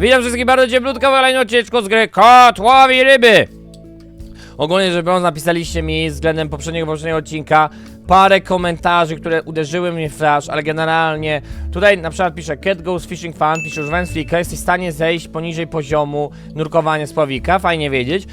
Witam wszystkich bardzo cieplutko w kolejnym odcinku z gry Kot łowi ryby. Ogólnie rzecz biorąc napisaliście mi względem poprzedniego, poprzedniego odcinka parę komentarzy, które uderzyły mnie w flash, ale generalnie tutaj na przykład pisze Cat Goes Fishing Fun, pisze używając flika, jesteś w stanie zejść poniżej poziomu nurkowania z pławika, fajnie wiedzieć.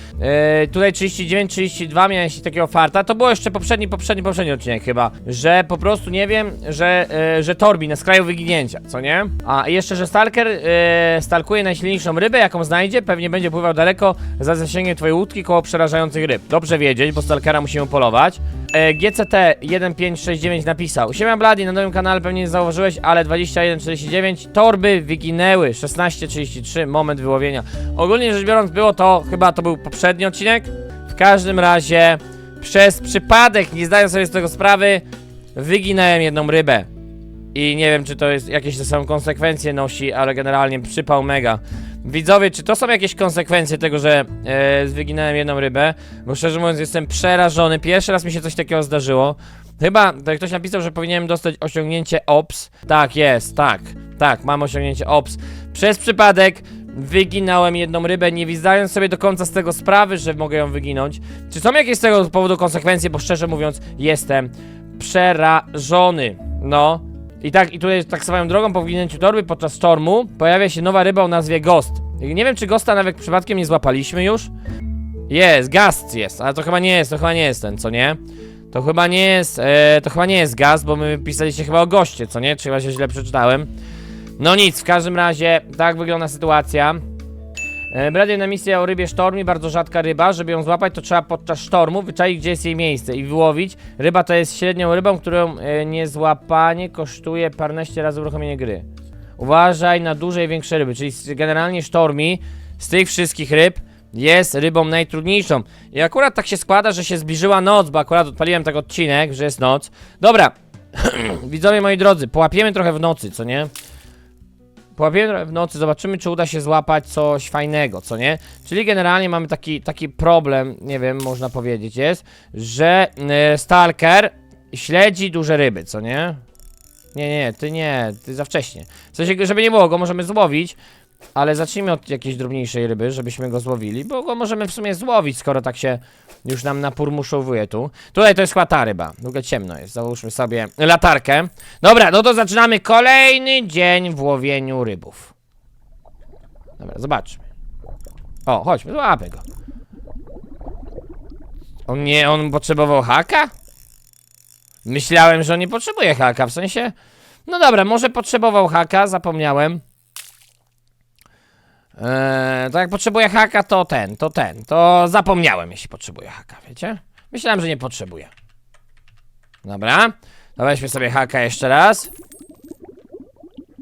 Yy, tutaj 39-32 miałeś takiego farta, to było jeszcze poprzedni, poprzedni, poprzedni odcinek chyba, że po prostu nie wiem, że, yy, że Torbi na skraju wyginięcia, co nie? A jeszcze, że Stalker yy, stalkuje najsilniejszą rybę, jaką znajdzie, pewnie będzie pływał daleko za zasięgiem twojej łódki koło przerażających ryb. Dobrze wiedzieć, bo Stalkera musimy polować. E, GCT 1569 napisał. Siema Bladi, na nowym kanale pewnie nie zauważyłeś, ale 2149 torby wyginęły. 1633, moment wyłowienia. Ogólnie rzecz biorąc było to, chyba to był poprzedni odcinek. W każdym razie przez przypadek, nie zdając sobie z tego sprawy Wyginąłem jedną rybę. I nie wiem, czy to jest jakieś te same konsekwencje nosi, ale generalnie przypał mega. Widzowie, czy to są jakieś konsekwencje tego, że e, wyginąłem jedną rybę? Bo szczerze mówiąc, jestem przerażony. Pierwszy raz mi się coś takiego zdarzyło. Chyba tak ktoś napisał, że powinienem dostać osiągnięcie OPS. Tak, jest, tak. Tak, mam osiągnięcie OPS. Przez przypadek wyginałem jedną rybę, nie zdając sobie do końca z tego sprawy, że mogę ją wyginąć. Czy są jakieś z tego powodu konsekwencje? Bo szczerze mówiąc, jestem przerażony. No. I tak, i tutaj tak swoją drogą po wginięciu torby podczas sztormu pojawia się nowa ryba o nazwie Ghost. Nie wiem, czy Ghosta nawet przypadkiem nie złapaliśmy już. Jest, Gast jest, ale to chyba nie jest, to chyba nie jest ten, co nie? To chyba nie jest, e, to chyba nie jest Gast, bo my pisaliście chyba o goście, co nie? Czy chyba się źle przeczytałem? No nic, w każdym razie, tak wygląda sytuacja. E, Brady na misję o rybie sztormi, bardzo rzadka ryba. Żeby ją złapać, to trzeba podczas sztormu wyczaić, gdzie jest jej miejsce i wyłowić. Ryba to jest średnią rybą, którą e, niezłapanie kosztuje paręnaście razy uruchomienie gry. Uważaj na duże i większe ryby, czyli generalnie sztormi z tych wszystkich ryb jest rybą najtrudniejszą. I akurat tak się składa, że się zbliżyła noc, bo akurat odpaliłem tak odcinek, że jest noc. Dobra, widzowie moi drodzy, połapiemy trochę w nocy, co nie? Połapiemy w nocy, zobaczymy, czy uda się złapać coś fajnego, co nie? Czyli generalnie mamy taki, taki problem, nie wiem, można powiedzieć, jest, że e, Stalker śledzi duże ryby, co nie? Nie, nie, ty nie, ty za wcześnie. W sensie, żeby nie było, go możemy złowić, ale zacznijmy od jakiejś drobniejszej ryby, żebyśmy go złowili, bo go możemy w sumie złowić, skoro tak się już nam napurmuszowuje tu. Tutaj to jest chyba ta ryba, długo ciemno jest, załóżmy sobie latarkę. Dobra, no to zaczynamy kolejny dzień w łowieniu rybów. Dobra, zobaczmy. O, chodźmy, złapę go. On nie, on potrzebował haka? Myślałem, że on nie potrzebuje haka, w sensie... No dobra, może potrzebował haka, zapomniałem. Eee, to jak potrzebuje haka, to ten, to ten. To zapomniałem, jeśli potrzebuje haka, wiecie? Myślałem, że nie potrzebuje. Dobra. To weźmy sobie haka jeszcze raz.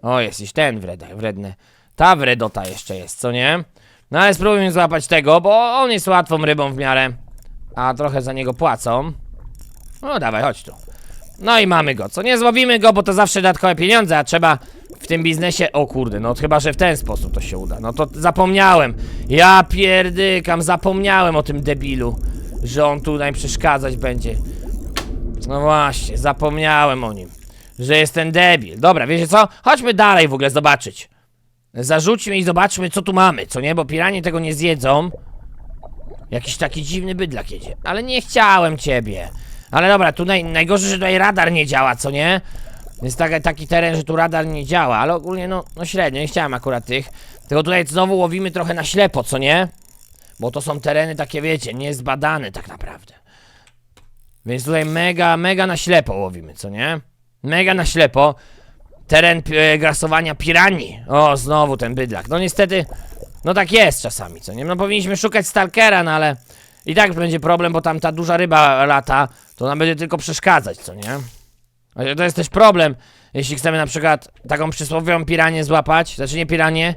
O, jest już ten wredny, wredny. Ta wredota jeszcze jest, co nie? No ale spróbujmy złapać tego, bo on jest łatwą rybą w miarę. A trochę za niego płacą. No dawaj, chodź tu. No i mamy go. Co nie złowimy go, bo to zawsze dodatkowe pieniądze, a trzeba w tym biznesie. O kurde, no chyba, że w ten sposób to się uda. No to zapomniałem. Ja pierdykam, zapomniałem o tym debilu, że on tutaj przeszkadzać będzie. No właśnie, zapomniałem o nim. Że jest ten debil. Dobra, wiecie co? Chodźmy dalej w ogóle zobaczyć. Zarzućmy i zobaczmy, co tu mamy, co nie? Bo piranie tego nie zjedzą. Jakiś taki dziwny bydlak jedzie. Ale nie chciałem ciebie. Ale dobra, tu naj, najgorzej, że tutaj radar nie działa, co nie? Jest taka, taki teren, że tu radar nie działa, ale ogólnie no, no średnio, nie chciałem akurat tych. Tylko tutaj znowu łowimy trochę na ślepo, co nie? Bo to są tereny takie, wiecie, niezbadane tak naprawdę. Więc tutaj mega, mega na ślepo łowimy, co nie? Mega na ślepo. Teren e, grasowania piranii. O, znowu ten bydlak. No niestety, no tak jest czasami, co nie? No powinniśmy szukać stalkera, no ale i tak będzie problem, bo tam ta duża ryba lata, to nam będzie tylko przeszkadzać, co nie? To jest też problem, jeśli chcemy na przykład taką przysłowiową piranię złapać, znaczy nie piranię,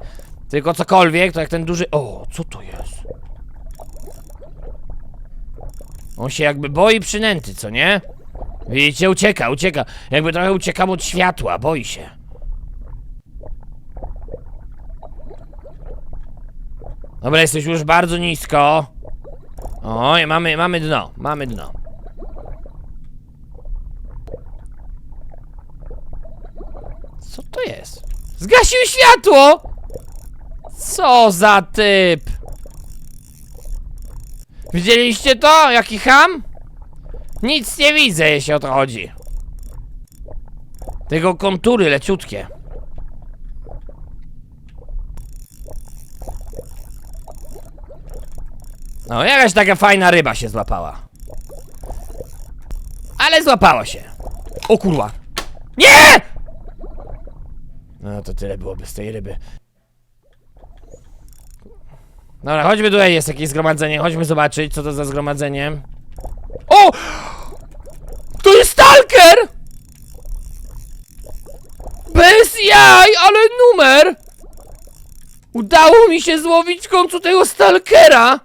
tylko cokolwiek, to jak ten duży... O, co to jest? On się jakby boi przynęty, co nie? Widzicie, ucieka, ucieka. Jakby trochę uciekał od światła, boi się. Dobra, jesteś już bardzo nisko. Oj, mamy, mamy dno, mamy dno. Co to jest? Zgasił światło! Co za typ? Widzieliście to? Jaki ham? Nic nie widzę, jeśli o to chodzi. Tylko kontury leciutkie. No, jakaś taka fajna ryba się złapała. Ale złapała się. O kurwa. Nie! No to tyle byłoby z tej ryby. Dobra, chodźmy tutaj, jest jakieś zgromadzenie, chodźmy zobaczyć, co to za zgromadzenie. O! To jest Stalker! Bez jaj, ale numer! Udało mi się złowić w końcu tego Stalkera!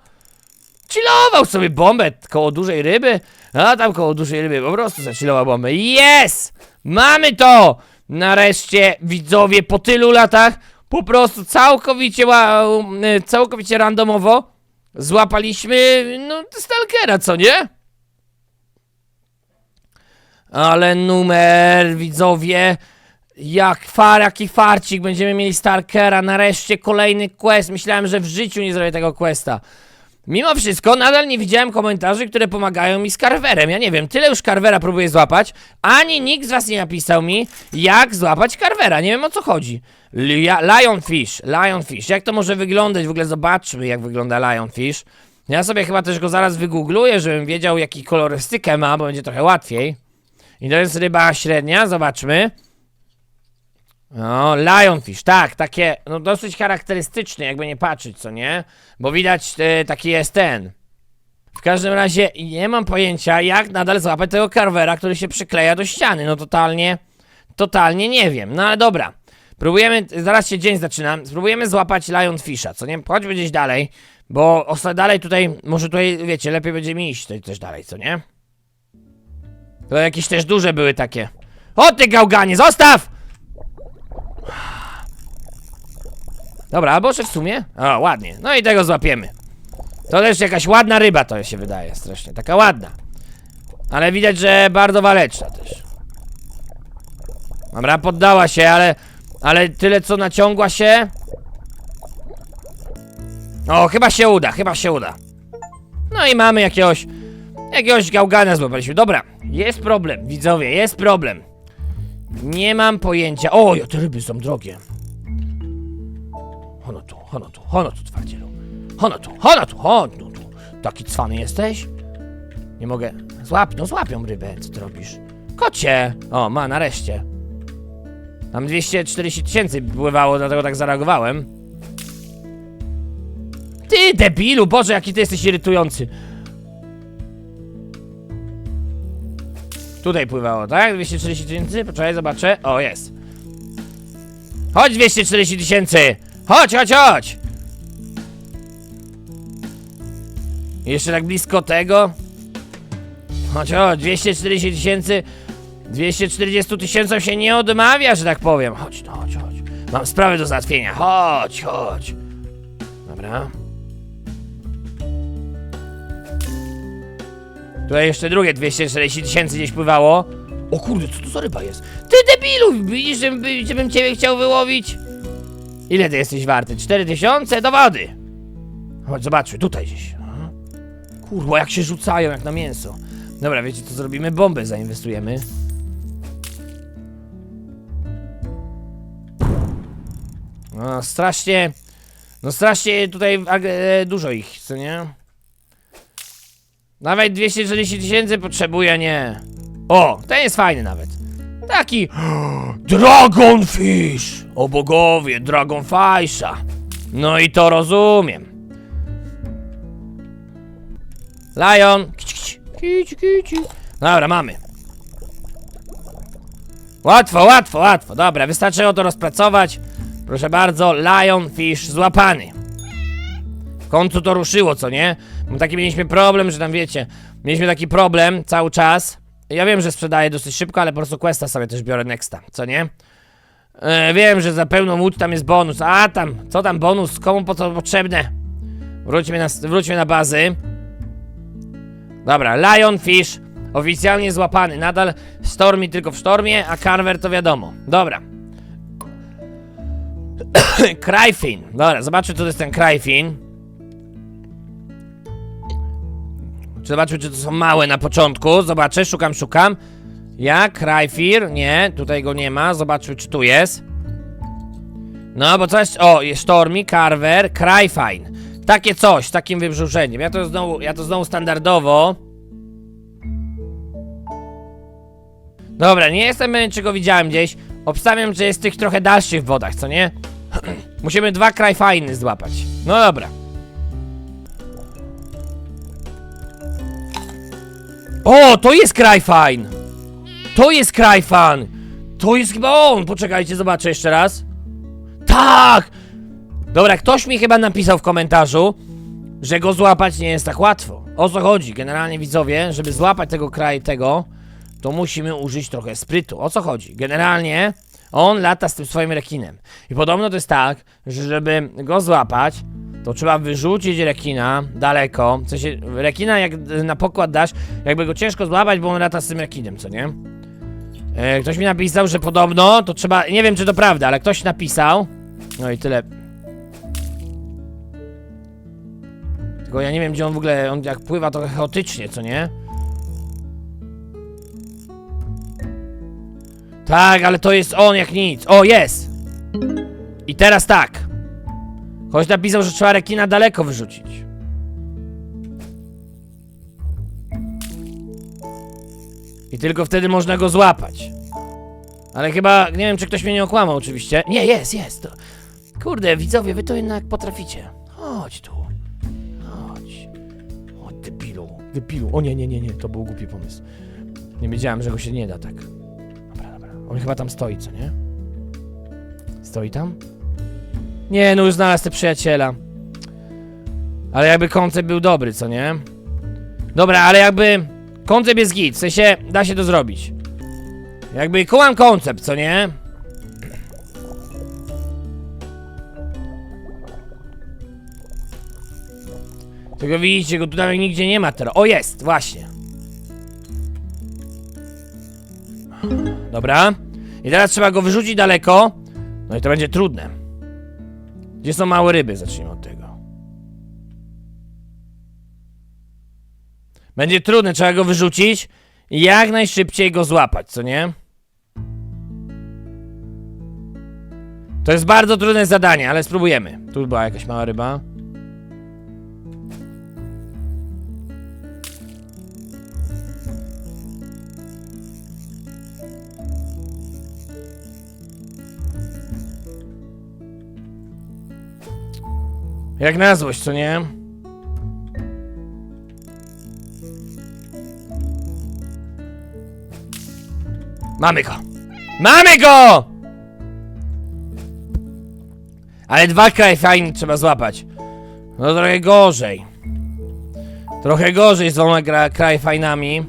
Chillował sobie bombę koło dużej ryby, a tam koło dużej ryby po prostu zachillował bombę. Yes! Mamy to! Nareszcie, widzowie, po tylu latach, po prostu całkowicie, wow, y, całkowicie randomowo złapaliśmy, no, Stalkera, co nie? Ale numer, widzowie, jak far, jaki farcik, będziemy mieli Stalkera, nareszcie kolejny quest, myślałem, że w życiu nie zrobię tego questa. Mimo wszystko, nadal nie widziałem komentarzy, które pomagają mi z Carverem. Ja nie wiem, tyle już Carvera próbuję złapać, ani nikt z was nie napisał mi, jak złapać Carvera. Nie wiem o co chodzi. Lionfish, Lionfish. Jak to może wyglądać? W ogóle zobaczmy, jak wygląda Lionfish. Ja sobie chyba też go zaraz wygoogluję, żebym wiedział, jaki kolorystykę ma, bo będzie trochę łatwiej. I to jest ryba średnia, zobaczmy. No, lionfish, tak, takie, no dosyć charakterystyczne, jakby nie patrzeć, co nie? Bo widać, e, taki jest ten. W każdym razie nie mam pojęcia, jak nadal złapać tego Carvera, który się przykleja do ściany. No totalnie, totalnie nie wiem. No ale dobra. Próbujemy, zaraz się dzień zaczyna, spróbujemy złapać lionfisha, co nie? Chodźmy gdzieś dalej, bo dalej tutaj, może tutaj, wiecie, lepiej będzie mi iść tutaj też dalej, co nie? To jakieś też duże były takie. O ty gałganie, zostaw! Dobra, albo że w sumie? O, ładnie. No i tego złapiemy. To też jakaś ładna ryba to się wydaje strasznie. Taka ładna. Ale widać, że bardzo waleczna też. Dobra, poddała się, ale... Ale tyle co naciągła się... O, chyba się uda, chyba się uda. No i mamy jakiegoś... Jakiegoś gałgana złapaliśmy. Dobra, jest problem, widzowie, jest problem. Nie mam pojęcia. O, te ryby są drogie. Hono tu, hono tu, hono tu, twardzielu. Hono tu, hono tu, hono tu. Taki cwany jesteś? Nie mogę. Złap, no złapią rybę, co ty robisz? Kocie! O, ma, nareszcie. Tam 240 tysięcy pływało, dlatego tak zareagowałem. Ty, debilu, Boże, jaki ty jesteś irytujący. Tutaj pływało, tak? 240 tysięcy? Poczekaj, zobaczę. O, jest. Chodź 240 tysięcy! Chodź, chodź, chodź! Jeszcze tak blisko tego. Chodź, chodź, 240 tysięcy. 240 tysięcy się nie odmawia, że tak powiem. Chodź, no, chodź, chodź. Mam sprawę do załatwienia. Chodź, chodź. Dobra. Tutaj jeszcze drugie 240 tysięcy gdzieś pływało. O kurde, co to za ryba jest? Ty debilu, widzisz, żebym, żebym ciebie chciał wyłowić? Ile ty jesteś warty? 4000 do wody. Chodź, zobaczmy, tutaj gdzieś. Kurwa, jak się rzucają, jak na mięso. Dobra, wiecie co zrobimy? Bombę zainwestujemy. No, strasznie... No strasznie tutaj e, dużo ich, co nie? Nawet 240 tysięcy potrzebuję, nie. O, ten jest fajny nawet. Taki... Dragonfish! O bogowie, Dragonfisha. No i to rozumiem. Lion. Dobra, mamy. Łatwo, łatwo, łatwo. Dobra, wystarczyło to rozpracować. Proszę bardzo, Lionfish złapany. Końcu to ruszyło, co nie? Bo taki mieliśmy problem, że tam wiecie, mieliśmy taki problem cały czas. Ja wiem, że sprzedaję dosyć szybko, ale po prostu questa sobie też biorę nexta, co nie? E, wiem, że za pełną łódź tam jest bonus. A tam, co tam bonus? Komu po co potrzebne? Wróćmy na, wróćmy na bazy. Dobra, Lionfish oficjalnie złapany. Nadal Stormy tylko w sztormie, a Carver to wiadomo. Dobra. Krajfin. Dobra, zobaczmy, co to jest ten krajfin. Zobaczmy, czy to są małe na początku. Zobaczę, szukam, szukam. Jak? Krajfir? Nie, tutaj go nie ma. Zobaczmy, czy tu jest. No, bo coś. O, jest Stormy, Carver, Cryfine. Takie coś, takim wybrzuszeniem. Ja to znowu, ja to znowu standardowo. Dobra, nie jestem pewien, czy go widziałem gdzieś. Obstawiam, że jest w tych trochę dalszych wodach, co nie? Musimy dwa Cryfiny złapać. No dobra. O, to jest Cryfine! To jest Cryfan! To jest chyba on! Poczekajcie, zobaczę jeszcze raz. Tak! Dobra, ktoś mi chyba napisał w komentarzu, że go złapać nie jest tak łatwo. O co chodzi? Generalnie widzowie, żeby złapać tego kraj tego, to musimy użyć trochę sprytu. O co chodzi? Generalnie on lata z tym swoim rekinem. I podobno to jest tak, że żeby go złapać, to trzeba wyrzucić rekina daleko. W sensie, rekina jak na pokład dasz, jakby go ciężko złapać, bo on lata z tym rekinem, co nie? E, ktoś mi napisał, że podobno to trzeba. Nie wiem, czy to prawda, ale ktoś napisał. No i tyle. Tylko ja nie wiem, gdzie on w ogóle. On jak pływa trochę chaotycznie, co nie? Tak, ale to jest on jak nic. O, jest! I teraz tak. Ktoś napisał, że trzeba rekina daleko wyrzucić. I tylko wtedy można go złapać. Ale chyba, nie wiem, czy ktoś mnie nie okłamał oczywiście. Nie, jest, jest. To... Kurde, widzowie, wy to jednak potraficie. Chodź tu. Chodź. O, debilu. Debilu. O nie, nie, nie, nie, to był głupi pomysł. Nie wiedziałem, że go się nie da tak. Dobra, dobra. On chyba tam stoi, co nie? Stoi tam? Nie, no już znalazł te przyjaciela. Ale jakby koncept był dobry, co nie? Dobra, ale jakby koncept jest git, w sensie da się to zrobić. Jakby kułam koncept, co nie? Tylko widzicie, go tutaj nigdzie nie ma teraz. O, jest, właśnie. Dobra. I teraz trzeba go wyrzucić daleko. No i to będzie trudne. Gdzie są małe ryby? Zacznijmy od tego. Będzie trudne, trzeba go wyrzucić i jak najszybciej go złapać, co nie? To jest bardzo trudne zadanie, ale spróbujemy. Tu była jakaś mała ryba. Jak na złość, co nie? Mamy go! Mamy go! Ale dwa kraj fajnie trzeba złapać. No trochę gorzej. Trochę gorzej z dwoma gra- kraj fajnami.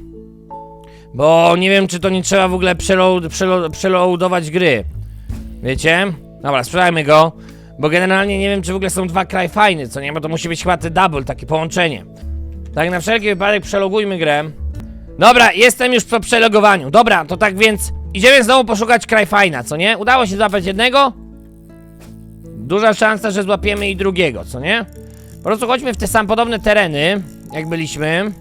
Bo nie wiem, czy to nie trzeba w ogóle preload, preload, preloadować gry. Wiecie? Dobra, sprzedajmy go. Bo generalnie nie wiem, czy w ogóle są dwa kraj fajny, co nie? Bo to musi być chyba te double, takie połączenie. Tak na wszelki wypadek przelogujmy grę. Dobra, jestem już po przelogowaniu. Dobra, to tak więc idziemy znowu poszukać kraj fajna, co nie? Udało się złapać jednego? Duża szansa, że złapiemy i drugiego, co nie? Po prostu chodźmy w te sam podobne tereny, jak byliśmy.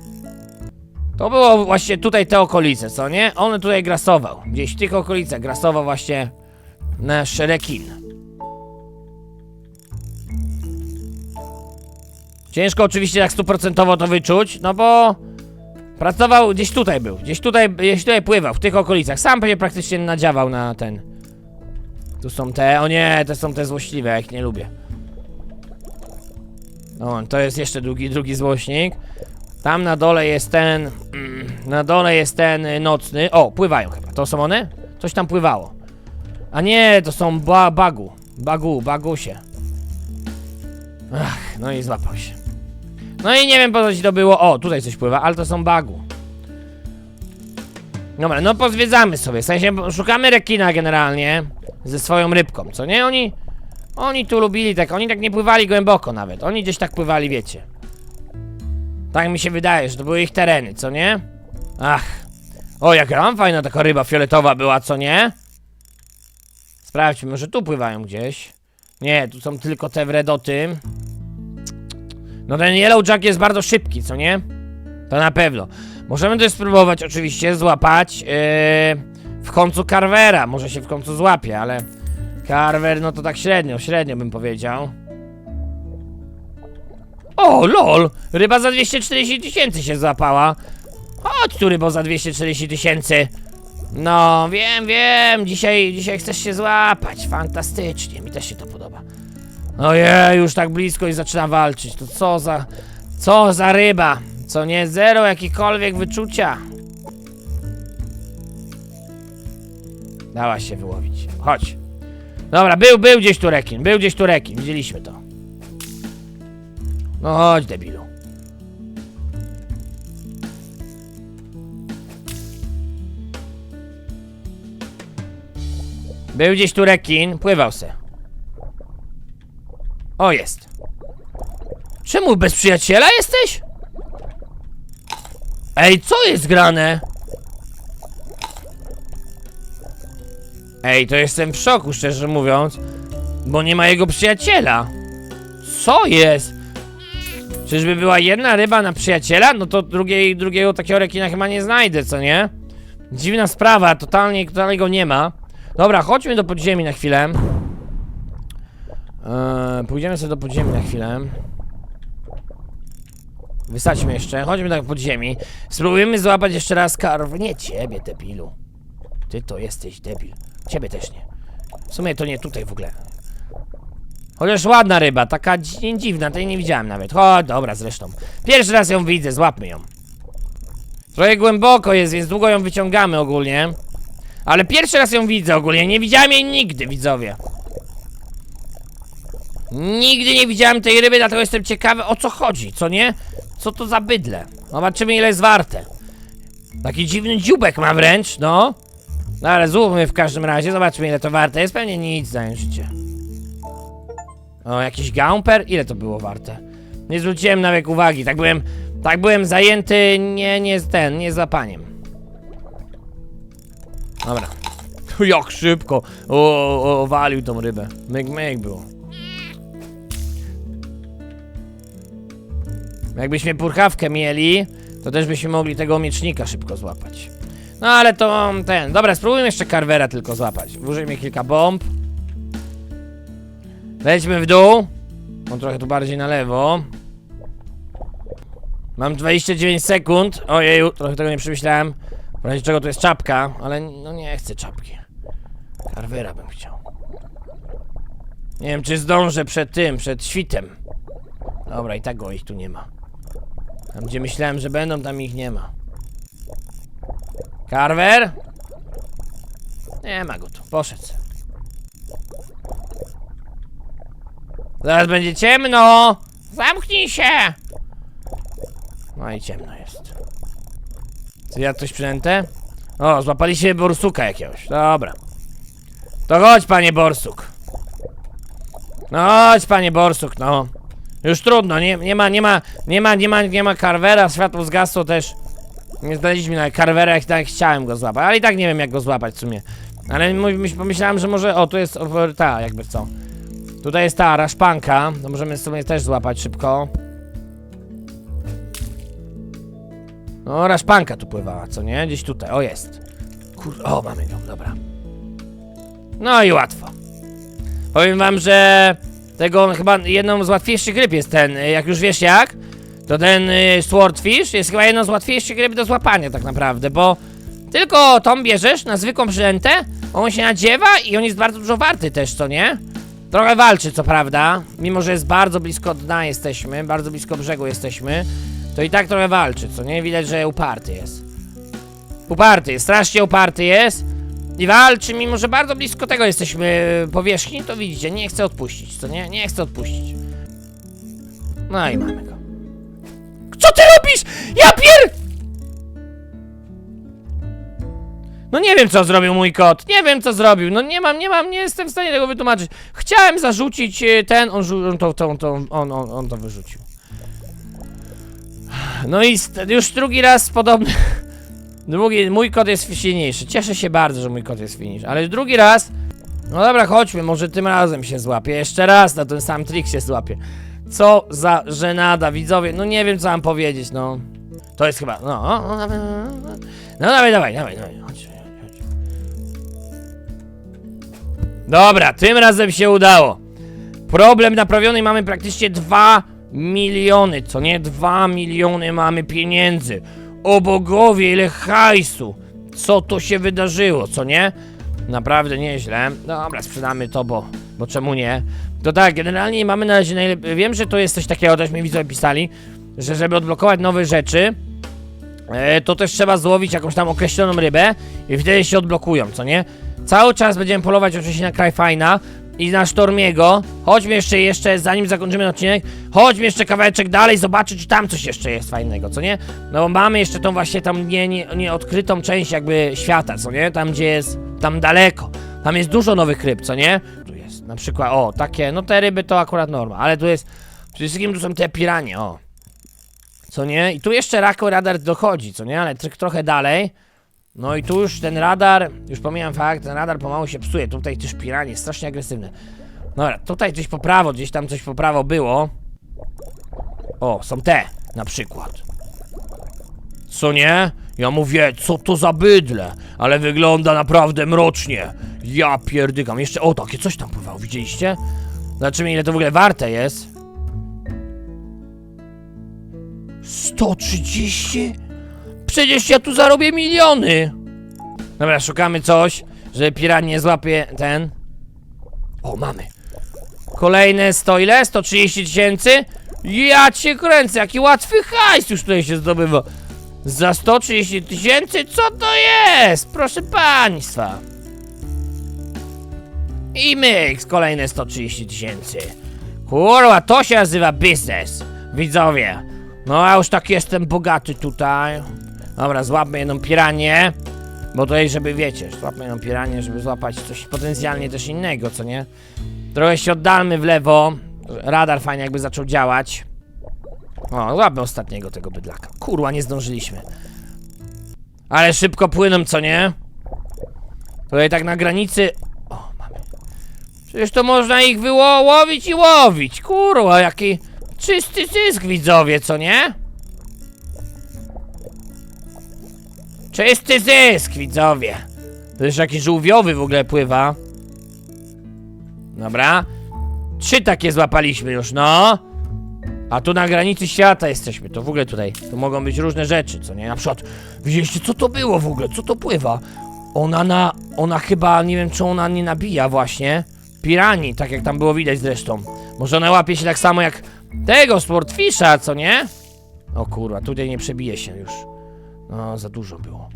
To było właśnie tutaj te okolice, co nie? On tutaj grasował. Gdzieś w tych okolicach grasował właśnie nasz rekin. Ciężko oczywiście tak stuprocentowo to wyczuć, no bo pracował gdzieś tutaj był, gdzieś tutaj, gdzieś tutaj pływał, w tych okolicach. Sam pewnie praktycznie nadziawał na ten. Tu są te, o nie, to są te złośliwe, ja ich nie lubię. O, to jest jeszcze drugi, drugi złośnik. Tam na dole jest ten, mm, na dole jest ten y, nocny. O, pływają chyba, to są one? Coś tam pływało. A nie, to są ba bagu, bagu, bagusie. Ach, no i złapał się. No i nie wiem po co ci to było. O, tutaj coś pływa, ale to są bagu. Dobra, no pozwiedzamy sobie. W sensie szukamy rekina generalnie ze swoją rybką, co nie? Oni. Oni tu lubili tak, oni tak nie pływali głęboko nawet. Oni gdzieś tak pływali, wiecie. Tak mi się wydaje, że to były ich tereny, co nie? Ach. O, jaka tam fajna taka ryba fioletowa była, co nie? Sprawdźmy, może tu pływają gdzieś. Nie, tu są tylko te wredoty. No ten Yellow Jack jest bardzo szybki, co nie? To na pewno. Możemy też spróbować oczywiście złapać yy, w końcu Carvera. Może się w końcu złapie, ale Carver no to tak średnio, średnio bym powiedział. O, lol! Ryba za 240 tysięcy się złapała. Chodź tu rybo za 240 tysięcy. No, wiem, wiem, dzisiaj, dzisiaj chcesz się złapać. Fantastycznie, mi też się to podoba. Ojej, już tak blisko i zaczyna walczyć. To co za... Co za ryba? Co nie zero jakikolwiek wyczucia. Dała się wyłowić. Chodź. Dobra, był, był gdzieś tu rekin, był gdzieś tu rekin, widzieliśmy to. No chodź, debilu. Był gdzieś tu rekin, pływał se. O, jest. Czemu bez przyjaciela jesteś? Ej, co jest grane? Ej, to jestem w szoku, szczerze mówiąc, bo nie ma jego przyjaciela. Co jest? Czyżby była jedna ryba na przyjaciela? No to drugiej, drugiego takiego rekina chyba nie znajdę, co nie? Dziwna sprawa, totalnie, totalnie go nie ma. Dobra, chodźmy do podziemi na chwilę. Eee, pójdziemy sobie do podziemi na chwilę. Wysadźmy jeszcze, chodźmy do podziemi. Spróbujemy złapać jeszcze raz karw. Nie ciebie, debilu. Ty to jesteś debil. Ciebie też nie. W sumie to nie tutaj w ogóle. Chociaż ładna ryba, taka dzi- dziwna, tej nie widziałem nawet. Chodź, dobra, zresztą. Pierwszy raz ją widzę, złapmy ją. Trochę głęboko jest, więc długo ją wyciągamy ogólnie. Ale pierwszy raz ją widzę ogólnie, nie widziałem jej nigdy, widzowie. Nigdy nie widziałem tej ryby, dlatego jestem ciekawy o co chodzi, co nie? Co to za bydle? Zobaczymy ile jest warte. Taki dziwny dziubek ma wręcz, no. No ale złówmy w każdym razie, zobaczmy ile to warte jest, pewnie nic za życie. O, jakiś gaumper? Ile to było warte? Nie zwróciłem nawet uwagi, tak byłem, tak byłem zajęty, nie, nie ten, nie za paniem. Dobra. Jak szybko o, o, walił tą rybę. Myk, myk było. Jakbyśmy purchawkę mieli, to też byśmy mogli tego miecznika szybko złapać. No ale to ten. Dobra, spróbujmy jeszcze Carvera tylko złapać. Włożymy kilka bomb. Lećmy w dół. On trochę tu bardziej na lewo. Mam 29 sekund. Ojeju, trochę tego nie przemyślałem. W razie czego to jest czapka, ale no nie chcę czapki. Carvera bym chciał. Nie wiem, czy zdążę przed tym, przed świtem. Dobra, i tak go ich tu nie ma. Tam gdzie myślałem, że będą, tam ich nie ma. Carver? Nie ma go tu, poszedł. Zaraz będzie ciemno! Zamknij się! No i ciemno jest. Czy ja coś przynętę? O, złapali się borsuka jakiegoś. Dobra. To chodź, panie borsuk. No chodź, panie borsuk, no. Już trudno, nie, nie ma, nie ma, nie ma, nie ma, nie ma Carvera, światło zgasło też. Nie znaleźliśmy na Carvera, jak tak chciałem go złapać, ale i tak nie wiem jak go złapać w sumie. Ale my- myśl- pomyślałem, że może, o tu jest ta, jakby co. Tutaj jest ta raszpanka, to możemy sobie też złapać szybko. No, raszpanka tu pływała, co nie? Gdzieś tutaj, o jest. Kur... o, mamy ją, dobra. No i łatwo. Powiem wam, że tego chyba jedną z łatwiejszych ryb jest ten, y, jak już wiesz jak, to ten y, swordfish jest chyba jedną z łatwiejszych ryb do złapania tak naprawdę, bo tylko tą bierzesz na zwykłą przynętę, on się nadziewa i on jest bardzo dużo warty też, co nie? Trochę walczy, co prawda, mimo że jest bardzo blisko dna jesteśmy, bardzo blisko brzegu jesteśmy, to i tak trochę walczy, co nie? Widać, że uparty jest. Uparty jest, strasznie uparty jest. I walczy, mimo że bardzo blisko tego jesteśmy y, powierzchni, to widzicie, nie chce odpuścić, co nie? Nie chce odpuścić. No i mamy go. Co ty robisz? Ja pier... No nie wiem, co zrobił mój kot. Nie wiem, co zrobił. No nie mam, nie mam, nie jestem w stanie tego wytłumaczyć. Chciałem zarzucić y, ten, on, on, to, to, to, on, on, on to wyrzucił. No i już drugi raz podobny... Drugi, mój kot jest silniejszy. Cieszę się bardzo, że mój kot jest silniejszy. Ale drugi raz No dobra, chodźmy, może tym razem się złapie. Jeszcze raz na ten sam trik się złapie. Co za żenada, widzowie. No nie wiem, co mam powiedzieć, no. To jest chyba, no. o, o, dawaj, No dawaj, dawaj, dawaj, dawaj. Chodź, chodź. Dobra, tym razem się udało. Problem naprawiony mamy praktycznie 2 miliony, co nie? 2 miliony mamy pieniędzy. O bogowie, ile hajsu! Co to się wydarzyło, co nie? Naprawdę nieźle. Dobra, sprzedamy to, bo, bo czemu nie? To tak, generalnie mamy na razie najlepiej. Wiem, że to jest coś takiego, też mi widzowie pisali, że żeby odblokować nowe rzeczy, e, to też trzeba złowić jakąś tam określoną rybę i wtedy się odblokują, co nie? Cały czas będziemy polować oczywiście na Cryfina i na Stormiego. Chodźmy jeszcze, jeszcze, zanim zakończymy odcinek, chodźmy jeszcze kawałeczek dalej, zobaczyć, czy tam coś jeszcze jest fajnego, co nie? No bo mamy jeszcze tą właśnie tam nie, nie, nieodkrytą część jakby świata, co nie? Tam, gdzie jest, tam daleko. Tam jest dużo nowych ryb, co nie? Tu jest na przykład, o, takie, no te ryby to akurat norma, ale tu jest, przede wszystkim tu są te piranie, o. Co nie? I tu jeszcze Rako radar dochodzi, co nie? Ale tr- trochę dalej. No i tu już ten radar, już pomijam fakt, ten radar pomału się psuje. Tutaj też piranie, strasznie agresywne. Dobra, tutaj coś po prawo, gdzieś tam coś po prawo było. O, są te, na przykład. Co nie? Ja mówię, co to za bydle, ale wygląda naprawdę mrocznie. Ja pierdykam. Jeszcze, o, takie coś tam pływało, widzieliście? Zobaczymy, ile to w ogóle warte jest. 130? Przecież ja tu zarobię miliony! Dobra, szukamy coś, żeby piran nie złapie ten. O, mamy. Kolejne 100 ile? 130 tysięcy? Ja cię kręcę, jaki łatwy hajs już tutaj się zdobywa. Za 130 tysięcy? Co to jest? Proszę państwa. I myk, kolejne 130 tysięcy. Kurwa, to się nazywa biznes. Widzowie. No, ja już tak jestem bogaty tutaj. Dobra, złapmy jedną piranię. Bo tutaj, żeby wiecie, złapmy jedną piranię, żeby złapać coś potencjalnie też innego, co nie? Trochę się oddalmy w lewo. Radar fajnie jakby zaczął działać. O, złapmy ostatniego tego bydlaka. Kurwa, nie zdążyliśmy. Ale szybko płyną, co nie? Tutaj tak na granicy... O, mamy. Przecież to można ich wyłowić i łowić. Kurwa, jaki czysty zysk, widzowie, co nie? Czysty zysk, widzowie. To już jakiś żółwiowy w ogóle pływa. Dobra. Trzy takie złapaliśmy już, no. A tu na granicy świata jesteśmy, to w ogóle tutaj, tu mogą być różne rzeczy, co nie? Na przykład, widzieliście co to było w ogóle, co to pływa? Ona na, ona chyba, nie wiem czy ona nie nabija właśnie, pirani, tak jak tam było widać zresztą. Może ona łapie się tak samo jak tego, sportfisza, co nie? O kurwa, tutaj nie przebije się już. No, za dużo było.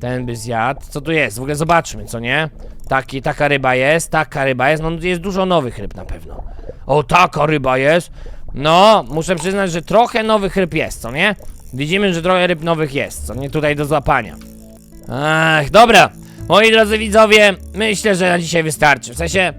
Ten by zjadł. Co tu jest? W ogóle zobaczmy, co nie? Taki, taka ryba jest, taka ryba jest. No jest dużo nowych ryb na pewno. O, taka ryba jest. No, muszę przyznać, że trochę nowych ryb jest, co nie? Widzimy, że trochę ryb nowych jest, co nie? Tutaj do złapania. Ach, dobra. Moi drodzy widzowie, myślę, że na dzisiaj wystarczy. W sensie,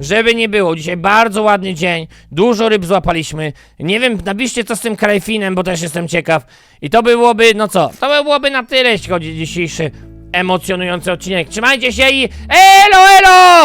żeby nie było, dzisiaj bardzo ładny dzień, dużo ryb złapaliśmy. Nie wiem, napiszcie co z tym krajfinem, bo też jestem ciekaw. I to byłoby, no co, to by byłoby na tyle, jeśli chodzi o dzisiejszy emocjonujący odcinek. Trzymajcie się i elo, elo!